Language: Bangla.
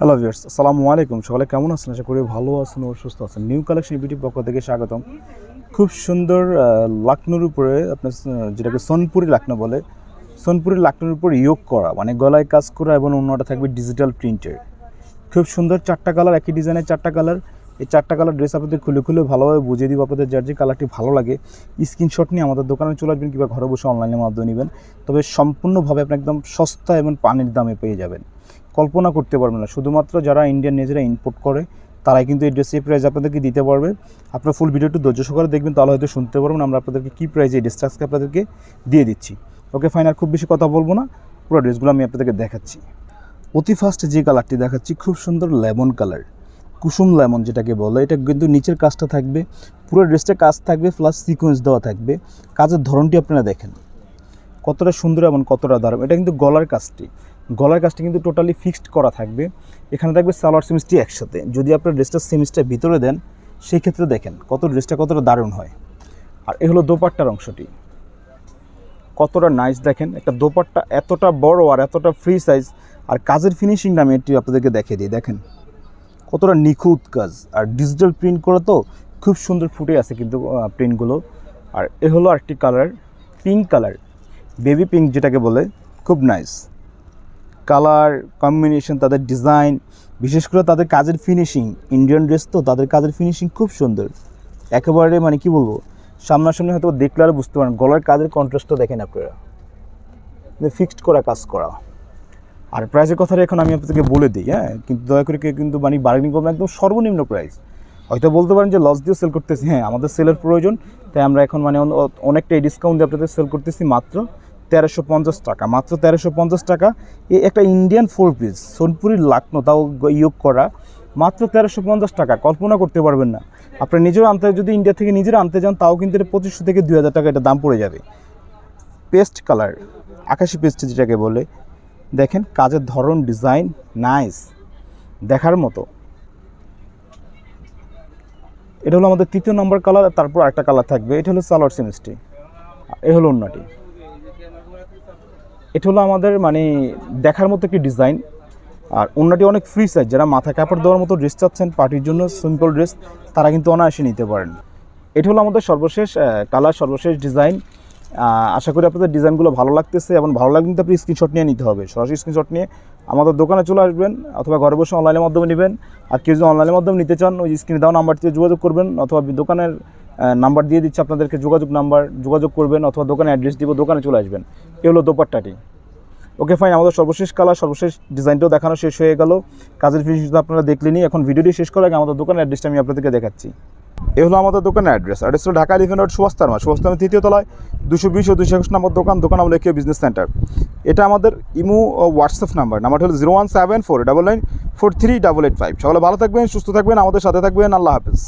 হ্যালো ভিউয়ার্স আসসালামু আলাইকুম। সকালে কেমন আছেন? আশা করি ভালো আছেন ও সুস্থ আছেন। নিউ কালেকশন বিউটি পক্ষ থেকে স্বাগতম। খুব সুন্দর লাকনোর উপরে আপনার যেটাকে সোনপুরি লাকনো বলে, সোনপুরি লাকনোর উপর ইয়োগ করা মানে গলায় কাজ করা এবং অন্যটা থাকবে ডিজিটাল প্রিন্টের খুব সুন্দর চারটা কালার একই ডিজাইনের চারটা কালার এই চারটা কালার ড্রেস আপনাদের খুলে খুলে ভালোভাবে বুঝিয়ে দিব আপনাদের যার যে কালারটি ভালো লাগে। স্ক্রিনশট নিয়ে আমাদের দোকানে চলে আসবেন কিংবা ঘরে বসে অনলাইনের মাধ্যমে নেবেন। তবে সম্পূর্ণভাবে আপনি একদম সস্তা এবং পানির দামে পেয়ে যাবেন। কল্পনা করতে পারবে না। শুধুমাত্র যারা ইন্ডিয়ান নিজেরা ইম্পোর্ট করে, তারাই কিন্তু এই ড্রেসের প্রাইস আপনাদেরকে দিতে পারবে। আপনার ফুল ভিডিওটি ধৈর্য সহকারে দেখবেন, তাহলে হয়তো শুনতে পারবেন আমরা আপনাদেরকে কী প্রাইসে এই ড্রেসটা আজকে আপনাদেরকে দিয়ে দিচ্ছি। ওকে ফাইন আর খুব বেশি কথা বলব না, পুরো ড্রেসগুলো আমি আপনাদেরকে দেখাচ্ছি। অতি ফার্স্ট যে কালারটি দেখাচ্ছি, খুব সুন্দর লেমন কালার কুসুম লেমন যেটাকে বলে, এটা কিন্তু নিচের কাজটা থাকবে, পুরো ড্রেসটা কাজ থাকবে প্লাস সিকোয়েন্স দেওয়া থাকবে। কাজের ধরনটি আপনারা দেখেন। কতটা সুন্দর এবং কতটা দারুণ। এটা কিন্তু গলার কাজটি। গলার কাজটি কিন্তু টোটালি ফিক্সড করা থাকবে। এখানে থাকবে সালোয়ার সেমিসটি একসাথে। যদি আপনার ড্রেসটা সেমিসটা ভিতরে দেন সেই ক্ষেত্রে দেখেন কত ড্রেসটা কতটা দারুণ হয়। আর এ হলো দোপাট্টার অংশটি। কতটা নাইস দেখেন। একটা দোপাট্টা এতটা বড় আর এতটা ফ্রি সাইজ আর কাজের ফিনিশিং আমি এটি আপনাদেরকে দেখিয়ে দিই। দেখেন কতটা নিখুঁত কাজ। আর ডিজিটাল প্রিন্ট করা তো খুব সুন্দর ফুটে আছে কিন্তু প্রিন্টগুলো আর এ হলো আরেকটি colour pink colour baby pink যেটাকে বলে, খুব নাইস কালার কম্বিনেশন তাদের ডিজাইন বিশেষ করে তাদের কাজের ফিনিশিং ইন্ডিয়ান ড্রেস তো তাদের কাজের ফিনিশিং খুব সুন্দর। একেবারে মানে কি বলব, সামনাসামনি হয়তো দেখলে আর বুঝতে পারেন গলার কাজের কন্ট্রাস্টটা দেখেন আপনারা। ফিক্সড করা কাজ করা। আর প্রাইসের কথাটা এখন আমি আপনাদেরকে বলে দিই হ্যাঁ? কিন্তু দয়া করে কিন্তু মানে বার্গেনিং করবেন একদম সর্বনিম্ন প্রাইস হয়তো বলতে পারেন যে লস দিয়ে সেল করতেছি হ্যাঁ আমাদের সেলের প্রয়োজন, তাই আমরা এখন মানে অনেকটাই ডিসকাউন্ট দিয়ে আপনাদের সেল করতেছি মাত্র। তেরোশো পঞ্চাশ টাকা, মাত্র তেরোশো পঞ্চাশ টাকা। এই একটা Indian four piece Sonpuri Lucknow, তাও ইয়োগ করা, মাত্র তেরোশো পঞ্চাশ টাকা, কল্পনা করতে পারবেন না। আপনার নিজেও আনতে, যদি ইন্ডিয়া থেকে নিজেরা আনতে যান, তাও কিন্তু এটা পঁচিশশো থেকে দুই হাজার টাকা এটা দাম পড়ে যাবে। পেস্ট কালার আকাশি পেস্ট যেটাকে বলে, দেখেন কাজের ধরন ডিজাইন নাইস দেখার মতো। এটা হলো আমাদের তৃতীয় নম্বর কালার তারপর একটা কালার থাকবে, এটা হলো সালোয়ার সেমিস্ট্রি এ হলো অন্যটি। এটা হলো আমাদের মানে দেখার মতো একটি ডিজাইন আর অন্যটি অনেক ফ্রি সাইজ যারা মাথা কাপড় দেওয়ার মতো ড্রেস চাচ্ছেন পার্টির জন্য সিম্পল ড্রেস তারা কিন্তু অনায়াসে নিতে পারেন। এটা হলো আমাদের সর্বশেষ কালার সর্বশেষ ডিজাইন আশা করি আপনাদের ডিজাইনগুলো ভালো লাগতেছে এবং ভালো লাগলে কিন্তু আপনি স্ক্রিনশট নিয়ে নিতে হবে। সরাসরি স্ক্রিনশট নিয়ে আমাদের দোকানে চলে আসবেন অথবা ঘরে বসে অনলাইনের মাধ্যমে নেবেন। আর কেউ যদি অনলাইনের মাধ্যমে নিতে চান, ওই স্ক্রিনে দেওয়া নাম্বারটিতে যোগাযোগ করবেন অথবা দোকানের নাম্বার দিয়ে দিচ্ছে আপনাদেরকে, যোগাযোগ নাম্বার, যোগাযোগ করবেন অথবা দোকানে অ্যাড্রেস দিব, দোকানে চলে আসবেন। এ হলো দোপাট্টাটি। ওকে, ফাইন, আমাদের সর্বশেষ কালার, সর্বশেষ ডিজাইনটাও দেখানো শেষ হয়ে গেল। কাজের ফিনিশ আপনারা দেখলেনি এখন ভিডিওটি শেষ করার আগে আমাদের দোকানের অ্যাড্রেসটা আমি আপনাদেরকে দেখাচ্ছি। এ হলো আমাদের দোকানের অ্যাড্রেস অ্যাড্রেস হলো ঢাকা এলিফেন্ট রোড সুস্তার মা সুস্তার তৃতীয় তলায়, দুশো বিশ ও দুশো একুশ নম্বর দোকান দোকান আমাদের কেউ বিজনেস সেন্টার এটা আমাদের ইমো হোয়াটসঅ্যাপ নাম্বার নাম্বারটা হলো zero one seven four double nine four three double eight five সকলে ভালো থাকবেন, সুস্থ থাকবেন, আমাদের সাথে থাকবেন, আল্লাহ হাফেজ।